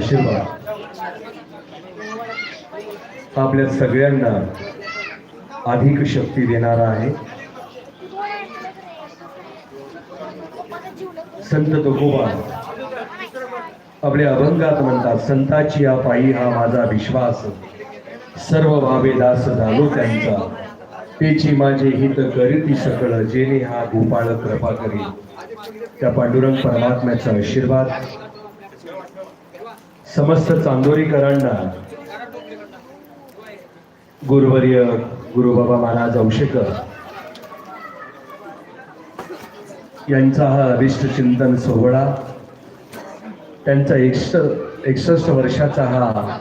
आशीर्वाद. आपल्या सगळ्यांना अधिक शक्ती देणारा आहे. संत तुकोबा आपल्या अभंगात म्हणतात संताची या पायी हा माझा विश्वास. सर्व भावे दास झालो त्यांचा. तेची माझे हित करीती सकळ जेणे हा गोपाळ कृपा करी. त्या पांडुरंग परमात्म्याचा आशीर्वाद. समस्त चांदोरीकरांना गुरुवर्य गुरुबाबा महाराज औशेकर यांचा हा अभिष्ट चिंतन सोहळा त्यांचा एकसष्ट एकसष्ट वर्षाचा हा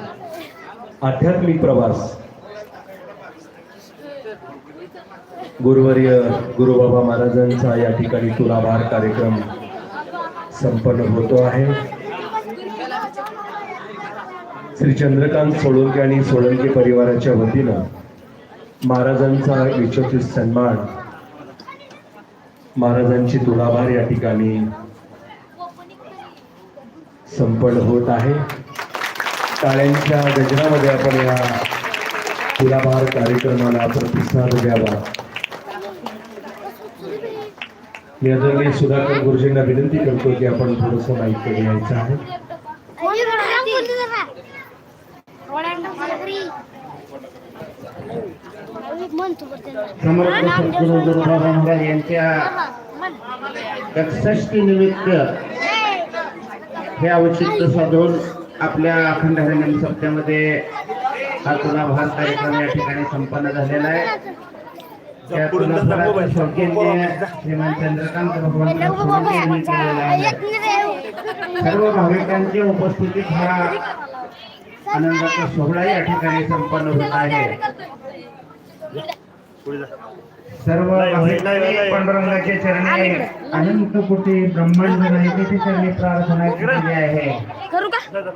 आध्यात्मिक प्रवास गुरुवर्य गुरुबाबा महाराजांचा या ठिकाणी तुलाभार कार्यक्रम संपन्न होतो आहे. श्री चंद्रकांत सोळंके आणि सोळंके परिवाराच्या वतीनं महाराजांचा विचोचित सन्मान महाराजांची तुलाभार या ठिकाणी संपन्न होत आहे. टाळ्यांच्या गजरामध्ये आपण या तुलाभार कार्यक्रमाला प्रतिसाद द्यावा. मी आदरणीय सुधाकर गुरुजींना विनंती करतो की आपण थोडंसं माहिती घ्यायचं आहे. महाराज यांच्या एकसष्टी निमित्त हे औचित्य साधून आपल्या अखंड हरिनाम सप्त्यामध्ये हा तुला तुलाभार कार्यक्रम या ठिकाणी संपन्न झालेला आहे. त्या तुलाभाराचं सौजन्य श्रीमान चंद्रकांत भगवंत आहे. सर्व भाविकांच्या उपस्थितीत हा आनंदाचा सोहळा या ठिकाणी संपन्न होत आहे. सर्व भाविकांनी पांडुरंगाच्या चरणी अनंत कोटी ब्रह्मांड नायकाच्या चरणी प्रार्थना केली आहे. करू का?